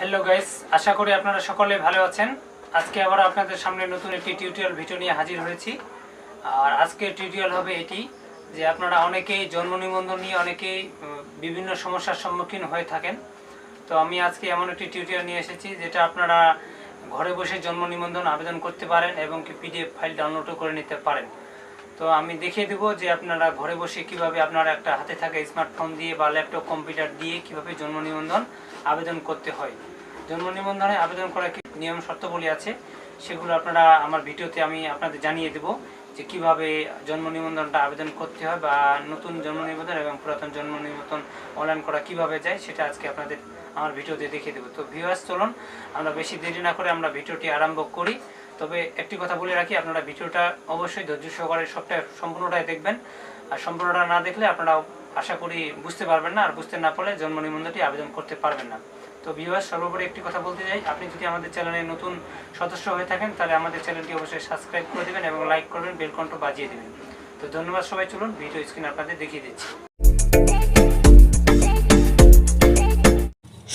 Hello guys আশা করি আপনারা সকলে ভালো আছেন। আজকে আবার আপনাদের সামনে নতুন একটি টিউটোরিয়াল ভিডিও নিয়ে হাজির হয়েছি। আর আজকের টিউটোরিয়াল হবে এটি যে আপনারা অনেকেই জন্ম নিবন্ধন নিয়ে অনেকেই বিভিন্ন সমস্যার সম্মুখীন হয়ে থাকেন। তো আমি আজকে এমন একটি টিউটোরিয়াল নিয়ে এসেছি যেটা আপনারা ঘরে বসে জন্ম নিবন্ধন আবেদন করতে পারেন এবং কি পিডিএফ ফাইল ডাউনলোডও করে নিতে পারেন। তো আমি দেখিয়ে দেবো যে আপনারা ঘরে বসে কীভাবে আপনারা একটা হাতে থাকা স্মার্টফোন দিয়ে বা ল্যাপটপ কম্পিউটার দিয়ে কীভাবে জন্ম নিবন্ধন আবেদন করতে হয়। জন্ম নিবন্ধনে আবেদন করার কি নিয়ম শর্তাবলী আছে? সেগুলো আপনারা আমার ভিডিওতে আমি আপনাদের জানিয়ে দেব যে কীভাবে জন্ম নিবন্ধনটা আবেদন করতে হয় বা নতুন জন্ম নিবন্ধন এবং পুরাতন জন্ম নিবন্ধন অনলাইন করা কীভাবে যায় সেটা আজকে আপনাদের আমার ভিডিওতে দেখিয়ে দেবো। তো ভিউয়ার্স চলুন, আমরা বেশি দেরি না করে আমরা ভিডিওটি আরম্ভ করি। তবে একটি কথা বলে রাখি, আপনারা ভিডিওটা অবশ্যই ধৈর্য সহকারে সবটা সম্পূর্ণটাই দেখবেন। আর সম্পূর্ণটা না দেখলে আপনারা আশা করি বুঝতে পারবেন না, আর বুঝতে না পারলে জন্ম নিবন্ধনটি আবেদন করতে পারবেন না। তো ভিউয়ার্স সর্বোপরি একটি কথা বলতে চাই, আপনি যদি আমাদের চ্যানেলে নতুন সদস্য হয়ে থাকেন, তাহলে আমাদের চ্যানেলটি অবশ্যই সাবস্ক্রাইব করে দেবেন এবং লাইক করবেন, বেল কন্ট বাজিয়ে দেবেন। তো ধন্যবাদ সবাই, চলুন ভিডিও স্ক্রিন আপনাদের দেখিয়ে দিচ্ছি।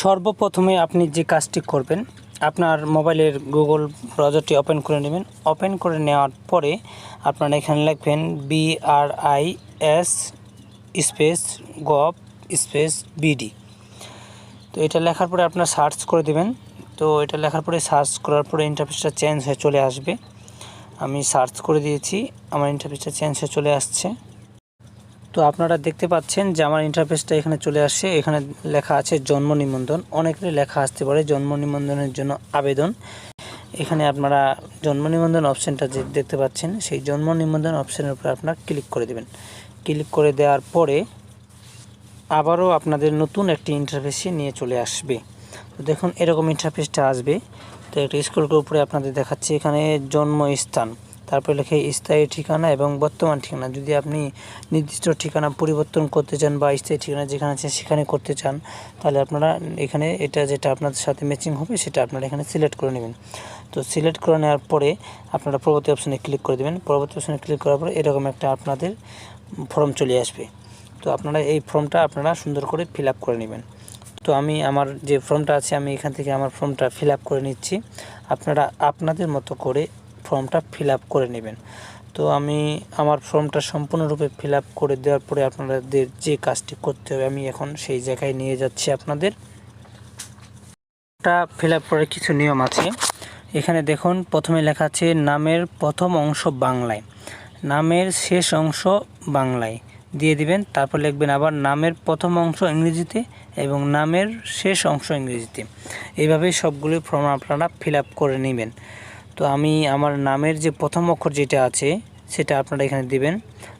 সর্বপ্রথমে আপনি যে কাজটি করবেন আপনার মোবাইলের গুগল ব্রাউজারটি ওপেন করে নেবেন। ওপেন করে নেওয়ার পরে আপনারা এখানে লিখবেন BRI S space gov space BD তো এটা লেখার পরে আপনার সার্চ করে দেবেন। তো এটা লেখার পরে সার্চ করার পরে ইন্টারফেসটা চেঞ্জ হয়ে চলে আসবে। আমি সার্চ করে দিয়েছি, আমার ইন্টারফেসটা চেঞ্জ হয়ে চলে আসছে। তো আপনারা দেখতে পাচ্ছেন যে আমার ইন্টারফেসটা এখানে চলে আসছে। এখানে লেখা আছে জন্ম নিবন্ধন। অনেকেরই লেখা আসতে পারে জন্ম নিবন্ধনের জন্য আবেদন। এখানে আপনারা জন্ম নিবন্ধন অপশানটা যে দেখতে পাচ্ছেন, সেই জন্ম নিবন্ধন অপশানের উপর আপনারা ক্লিক করে দেবেন। ক্লিক করে দেওয়ার পরে আবারও আপনাদের নতুন একটি ইন্টারফেসে নিয়ে চলে আসবে। তো দেখুন, এরকম ইন্টারফেসটা আসবে। তো একটা স্কুল উপরে আপনাদের দেখাচ্ছে, এখানে জন্মস্থান তারপরে লেখে স্থায়ী ঠিকানা এবং বর্তমান ঠিকানা। যদি আপনি নির্দিষ্ট ঠিকানা পরিবর্তন করতে চান বা স্থায়ী ঠিকানা যেখানে আছে সেখানে করতে চান, তাহলে আপনারা এখানে এটা যেটা আপনাদের সাথে ম্যাচিং হবে সেটা আপনারা এখানে সিলেক্ট করে নেবেন। তো সিলেক্ট করে নেওয়ার পরে আপনারা পরবর্তী অপশানে ক্লিক করে দেবেন। পরবর্তী অপশানে ক্লিক করার পরে এরকম একটা আপনাদের ফর্ম চলে আসবে। তো আপনারা এই ফর্মটা আপনারা সুন্দর করে ফিল করে নেবেন। তো আমি আমার যে ফর্মটা আছে, আমি এখান থেকে আমার ফর্মটা ফিল করে নিচ্ছি। আপনারা আপনাদের মতো করে ফর্মটা ফিল করে নেবেন। তো আমি আমার ফর্মটা সম্পূর্ণরূপে ফিল করে দেওয়ার পরে আপনাদের যে কাজটি করতে হবে, আমি এখন সেই জায়গায় নিয়ে যাচ্ছি আপনাদের। টা ফিল করার কিছু নিয়ম আছে। এখানে দেখুন, প্রথমে লেখা আছে, নামের প্রথম অংশ বাংলায়। নামের শেষ অংশ বাংলায়। দিয়ে দিবেন, তারপর লিখবেন আবার নামের প্রথম অংশ ইংরেজিতে এবং নামের শেষ অংশ ইংরেজিতে। এইভাবেই সবগুলি ফর্ম আপনারা ফিল করে নেবেন। তো আমি আমার নামের যে প্রথম অক্ষর যেটা আছে, সেটা আপনারা এখানে দিবেন।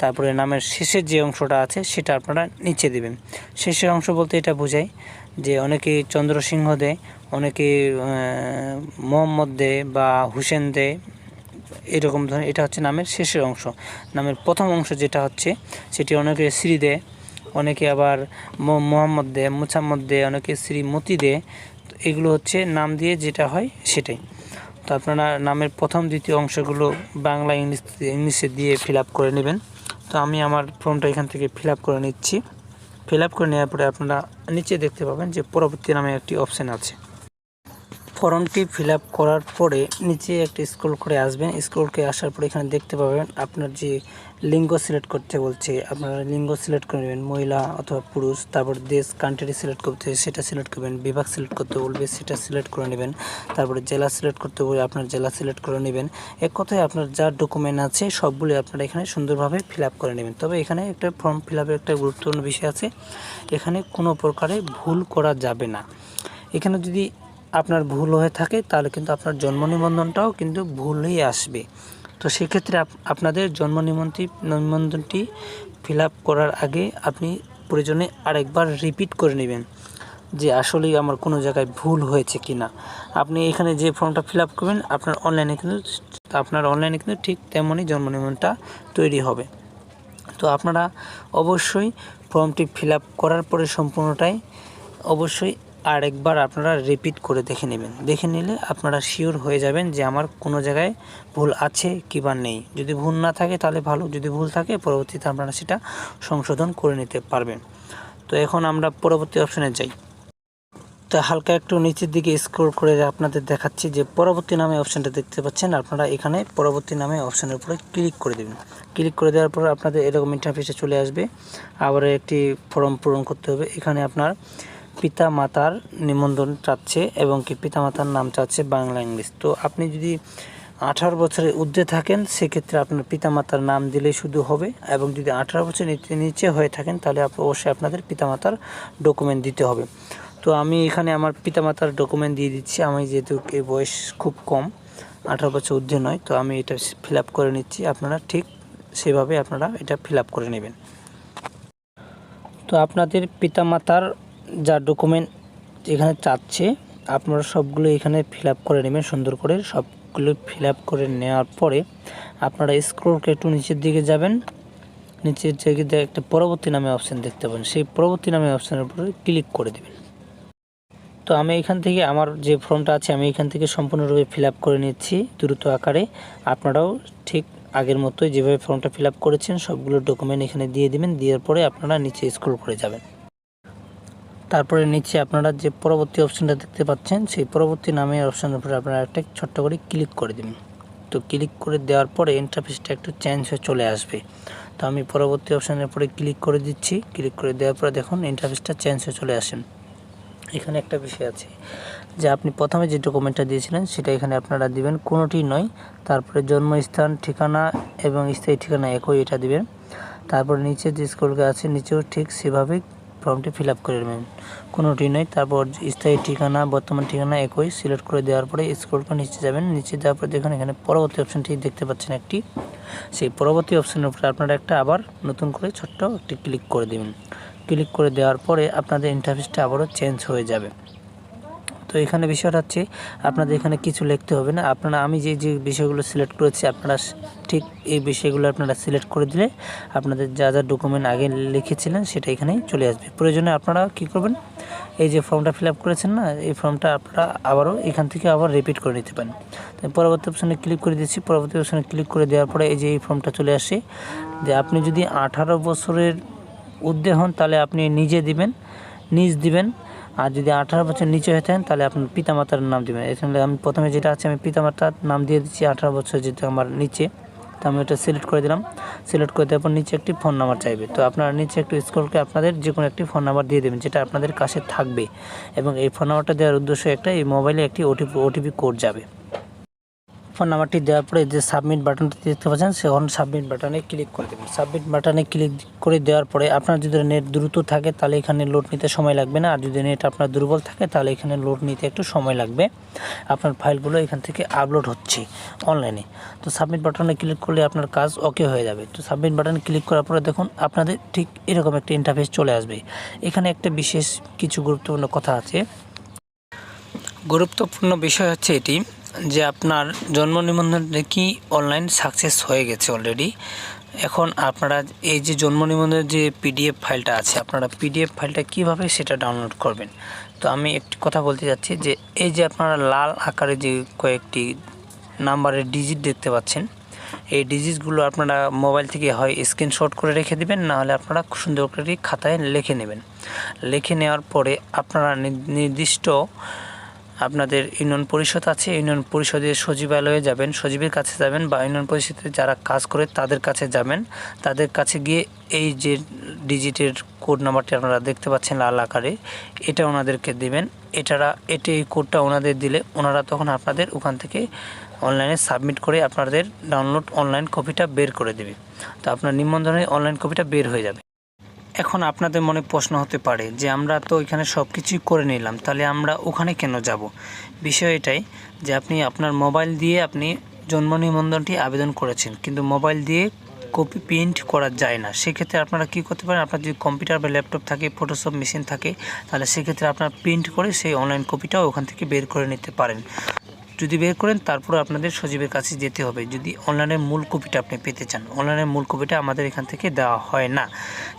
তারপরে নামের শেষের যে অংশটা আছে, সেটা আপনারা নিচে দিবেন। শেষের অংশ বলতে এটা বোঝায় যে অনেকে চন্দ্রসিংহ দেয় অনেকে মোহাম্মদ দেয় বা হুসেন দেয় এরকম ধরনের, এটা হচ্ছে নামের শেষের অংশ। নামের প্রথম অংশ যেটা হচ্ছে, সেটি অনেকে শ্রী দেয় অনেকে আবার মোহাম্মদ দেয় মুসাম্মদ দেয় অনেকে শ্রীমতি তো এগুলো হচ্ছে নাম দিয়ে যেটা হয় সেটাই। তো আপনারা নামের প্রথম, দ্বিতীয় অংশগুলো বাংলা ইংলিশ, ইংলিশে দিয়ে ফিল করে নেবেন। তো আমি আমার ফর্মটা এখান থেকে ফিল করে নিচ্ছি। ফিল করে নেওয়ার পরে আপনারা নিচে দেখতে পাবেন যে পরবর্তী নামে একটি অপশান আছে। ফর্মটি ফিল করার পরে নিচে একটি স্ক্রল করে আসবেন। স্ক্রল করে আসার পরে এখানে দেখতে পাবেন আপনার যে লিঙ্গ সিলেক্ট করতে বলছে, আপনারা লিঙ্গ সিলেক্ট করে নেবেন, মহিলা অথবা পুরুষ, তারপর দেশ কান্ট্রি সিলেক্ট করতে সেটা সিলেক্ট করবেন, বিভাগ সিলেক্ট করতে বলবে সেটা সিলেক্ট করে নেবেন, তারপরে জেলা সিলেক্ট করতে বলবে আপনার জেলা সিলেক্ট করে নেবেন। এক কথায় আপনার যা ডকুমেন্ট আছে সবগুলি আপনারা এখানে সুন্দরভাবে ফিল করে নেবেন। তবে এখানে একটা ফর্ম ফিল একটা গুরুত্বপূর্ণ বিষয় আছে, এখানে কোনো প্রকারে ভুল করা যাবে না। এখানে যদি আপনার ভুল হয়ে থাকে, তাহলে কিন্তু আপনার জন্ম নিবন্ধনটাও কিন্তু ভুলই আসবে। তো সেক্ষেত্রে আপ- আপনাদের জন্ম নিবন্ধি, নিবন্ধনটি ফিল করার আগে আপনি প্রয়োজনে আরেকবার রিপিট করে নেবেন যে আসলেই আমার কোনো জায়গায় ভুল হয়েছে কি না আপনি এখানে যে ফর্মটা ফিল করবেন, আপনার অনলাইনে কিন্তু, আপনার অনলাইনে কিন্তু ঠিক তেমনই জন্ম নিবন্ধনটা তৈরি হবে। তো আপনারা অবশ্যই ফর্মটি ফিল করার পরে সম্পূর্ণটাই অবশ্যই আরেকবার আপনারা রিপিট করে দেখে নেবেন। দেখে নিলে আপনারা শিওর হয়ে যাবেন যে আমার কোনো জায়গায় ভুল আছে কি বা নেই। যদি ভুল না থাকে তাহলে ভালো, যদি ভুল থাকে পরবর্তীতে আপনারা সেটা সংশোধন করে নিতে পারবেন। তো এখন আমরা পরবর্তী অপশানে যাই। তো হালকা একটু নিচের দিকে স্ক্রল করে আপনাদের দেখাচ্ছি যে পরবর্তী নামে অপশানটা দেখতে পাচ্ছেন। আপনারা এখানে পরবর্তী নামে অপশানের উপরে ক্লিক করে দেবেন। ক্লিক করে দেওয়ার পর আপনাদের এরকম ইন্টারফেসে চলে আসবে। আবার একটি ফর্ম পূরণ করতে হবে। এখানে আপনার পিতা মাতার নিবন্ধন চাচ্ছে এবং কি পিতা মাতার নাম চাচ্ছে বাংলা ইংলিশ। তো আপনি যদি আঠারো বছরের ঊর্ধ্বে থাকেন, সেক্ষেত্রে আপনার পিতামাতার নাম দিলেই শুধু হবে এবং যদি আঠারো বছর নিচে- হয়ে থাকেন, তাহলে অবশ্যই আপনাদের পিতামাতার ডকুমেন্ট দিতে হবে। তো আমি এখানে আমার পিতামাতার ডকুমেন্ট দিয়ে দিচ্ছি। আমি যেহেতু এই বয়স খুব কম, আঠারো বছর ঊর্ধ্বে নয়, তো আমি এটা ফিল করে নিচ্ছি। আপনারা ঠিক সেভাবে আপনারা এটা ফিল করে নেবেন। তো আপনাদের পিতামাতার যা ডকুমেন্ট এখানে চাচ্ছে, আপনারা সবগুলো এখানে ফিল করে নেবেন সুন্দর করে। সবগুলো ফিল করে নেওয়ার পরে আপনারা স্ক্রোলকে একটু নিচের দিকে যাবেন। নিচের দিকে একটা পরবর্তী নামে অপশান দেখতে পাবেন। সেই পরবর্তী নামে অপশানের উপরে ক্লিক করে দেবেন। তো আমি এখান থেকে আমার যে ফর্মটা আছে, আমি এখান থেকে সম্পূর্ণরূপে ফিল করে নিচ্ছি দ্রুত আকারে। আপনারাও ঠিক আগের মতোই যেভাবে ফর্মটা ফিল করেছেন, সবগুলো ডকুমেন্ট এখানে দিয়ে দিবেন। দেওয়ার পরে আপনারা নিচে স্ক্রল করে যাবেন। তারপরে নিচে আপনারা যে পরবর্তী অপশানটা দেখতে পাচ্ছেন, সেই পরবর্তী নামের অপশানের উপরে আপনারা একটা ছোট্ট করে ক্লিক করে দিন তো ক্লিক করে দেওয়ার পরে ইন্টারফেসটা একটু চেঞ্জ হয়ে চলে আসবে। তো আমি পরবর্তী অপশানের উপরে ক্লিক করে দিচ্ছি। ক্লিক করে দেওয়ার পরে দেখুন ইন্টারফেসটা চেঞ্জ হয়ে চলে আসেন। এখানে একটা বিষয় আছে যে আপনি প্রথমে যে ডকুমেন্টটা দিয়েছিলেন, সেটা এখানে আপনারা দিবেন কোনোটি নয়। তারপরে জন্মস্থান, ঠিকানা এবং স্থায়ী ঠিকানা একই এটা দিবেন। তারপরে নিচে যে স্কুলকে আছে, নিচেও ঠিক সেভাবেই ফর্মটি ফিল আপ করে নেবেন। কোনোটি নয়, তারপর স্থায়ী ঠিকানা, বর্তমান ঠিকানা একই সিলেক্ট করে দেওয়ার পরে স্ক্রোল করে নিচে যাবেন। নিচে যাওয়ার পরে দেখুন, এখানে পরবর্তী অপশানটি দেখতে পাচ্ছেন একটি। সেই পরবর্তী অপশানের উপরে আপনারা একটা আবার নতুন করে ছোট্ট একটি ক্লিক করে দেবেন। ক্লিক করে দেওয়ার পরে আপনাদের ইন্টারফেসটা আবারও চেঞ্জ হয়ে যাবে। তো এখানে বিষয়টা হচ্ছে আপনাদের এখানে কিছু লিখতে হবে না। আপনারা, আমি যে যে বিষয়গুলো সিলেক্ট করেছি, আপনারা ঠিক এই বিষয়গুলো আপনারা সিলেক্ট করে দিলে আপনাদের যা যা ডকুমেন্ট আগে লিখেছিলেন সেটা এখানেই চলে আসবে। প্রয়োজনে আপনারা কি করবেন, এই যে ফর্মটা ফিল করেছেন না, এই ফর্মটা আপনারা আবারও এখান থেকে আবার রিপিট করে নিতে পারেন। তাই পরবর্তী অপশানে ক্লিক করে দিচ্ছি পরবর্তী অপশানে ক্লিক করে দেওয়ার পরে এই যে, এই ফর্মটা চলে আসে, যে আপনি যদি আঠারো বছরের ঊর্ধ্বে হন, তাহলে আপনি নিজে দিবেন, নিজ দিবেন আর যদি আঠারো বছর নিচে হয়ে থাকেন, তাহলে আপনার পিতামাতার নাম দেবেন। এখানে আমি প্রথমে যেটা আছে, আমি পিতামাতার নাম দিয়ে দিচ্ছি আঠারো বছর যেটা আমার নিচে। তো আমি ওটা সিলেক্ট করে দিলাম। সিলেক্ট করে দেওয়ার পর নিচে একটি ফোন নাম্বার চাইবে। তো আপনারা নিচে একটু স্ক্রলকে আপনাদের যে কোনো একটি ফোন নাম্বার দিয়ে দেবেন, যেটা আপনাদের কাছে থাকবে। এবং এই ফোন নাম্বারটা দেওয়ার উদ্দেশ্য একটা এই মোবাইলে একটি ওটিপি ওটিপি কোড যাবে। ফোন নাম্বারটি দেওয়ার পরে যে সাবমিট বাটনটি দেখতে পাচ্ছেন, সেখন সাবমিট বাটনে ক্লিক করে দেবেন। সাবমিট বাটনে ক্লিক করে দেওয়ার পরে আপনার যদি নেট দ্রুত থাকে, তাহলে এখানে লোড নিতে সময় লাগবে না। আর যদি নেট আপনার দুর্বল থাকে, তাহলে এখানে লোড নিতে একটু সময় লাগবে। আপনার ফাইলগুলো এখান থেকে আপলোড হচ্ছে অনলাইনে তো সাবমিট বাটনে ক্লিক করলে আপনার কাজ ওকে হয়ে যাবে। তো সাবমিট বাটনে ক্লিক করার পরে দেখুন, আপনাদের ঠিক এরকম একটা ইন্টারফেস চলে আসবে। এখানে একটা বিশেষ কিছু গুরুত্বপূর্ণ কথা আছে। গুরুত্বপূর্ণ বিষয় হচ্ছে এটি যে আপনার জন্ম নিবন্ধনটা কি অনলাইন সাকসেস হয়ে গেছে অলরেডি এখন আপনারা এই যে জন্ম নিবন্ধনের যে পিডিএফ ফাইলটা আছে, আপনারা পিডিএফ ফাইলটা কীভাবে সেটা ডাউনলোড করবেন? তো আমি একটি কথা বলতে যাচ্ছি যে, এই যে আপনারা লাল আকারে যে কয়েকটি নাম্বারের ডিজিট দেখতে পাচ্ছেন, এই ডিজিটগুলো আপনারা মোবাইল থেকে হয় স্ক্রিনশট করে রেখে দিবেন, না হলে আপনারা সুন্দর করে খাতায় লিখে নেবেন। লিখে নেওয়ার পরে আপনারা নির্দিষ্ট আপনাদের ইউনিয়ন পরিষদ আছে, ইউনিয়ন পরিষদের সচিবালয়ে যাবেন, সচিবের কাছে যাবেন বা ইউনিয়ন পরিষদে যারা কাজ করে তাদের কাছে যাবেন। তাদের কাছে গিয়ে এই যে ডিজিটের কোড নাম্বারটি আপনারা দেখতে পাচ্ছেন লাল আকারে, এটা ওনাদেরকে দিবেন। এটারা, এটি এই কোডটা ওনাদের দিলে ওনারা তখন আপনাদের ওখান থেকে অনলাইনে সাবমিট করে আপনাদের ডাউনলোড অনলাইন কপিটা বের করে দেবে। তো আপনার নিবন্ধনের অনলাইন কপিটা বের হয়ে যাবে। এখন আপনাদের মনে প্রশ্ন হতে পারে যে আমরা তো এখানে সব কিছুই করে নিলাম, তাহলে আমরা ওখানে কেন যাব? বিষয় এটাই যে আপনি আপনার মোবাইল দিয়ে আপনি জন্ম নিবন্ধনটি আবেদন করেছেন, কিন্তু মোবাইল দিয়ে কপি প্রিন্ট করা যায় না। সেক্ষেত্রে আপনারা কী করতে পারেন? আপনার যদি কম্পিউটার বা ল্যাপটপ থাকে ফটোশপ মেশিন থাকে, তাহলে সেক্ষেত্রে আপনার প্রিন্ট করে সেই অনলাইন কপিটাও ওখান থেকে বের করে নিতে পারেন। যদি বের করেন, তারপর আপনাদের সজীবের কাছে যেতে হবে। যদি অনলাইনের মূল কপিটা আপনি পেতে চান অনলাইনের মূল কপিটা আমাদের এখান থেকে দেওয়া হয় না।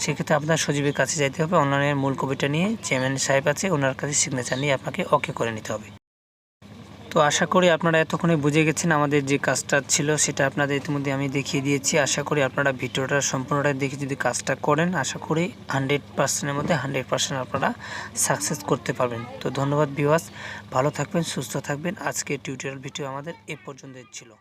সেক্ষেত্রে আপনার সজীবের কাছে যেতে হবে অনলাইনের মূল কপিটা নিয়ে চেয়ারম্যান সাহেব আছে, ওনার কাছে সিগনেচার নিয়ে আপনাকে ওকে করে নিতে হবে। তো আশা করি আপনারা এতক্ষণে বুঝে গেছেন আমাদের যে কাজটা ছিল, সেটা আপনাদের ইতিমধ্যে আমি দেখিয়ে দিয়েছি। আশা করি আপনারা ভিডিওটা সম্পূর্ণটা দেখে যদি কাজটা করেন, আশা করি হান্ড্রেড পার্সেন্টের মধ্যে হান্ড্রেড পার্সেন্ট আপনারা সাকসেস করতে পারবেন। তো ধন্যবাদ বিওয়াস ভালো থাকবেন, সুস্থ থাকবেন। আজকে টিউটোরিয়াল ভিডিও আমাদের এ পর্যন্ত ছিল।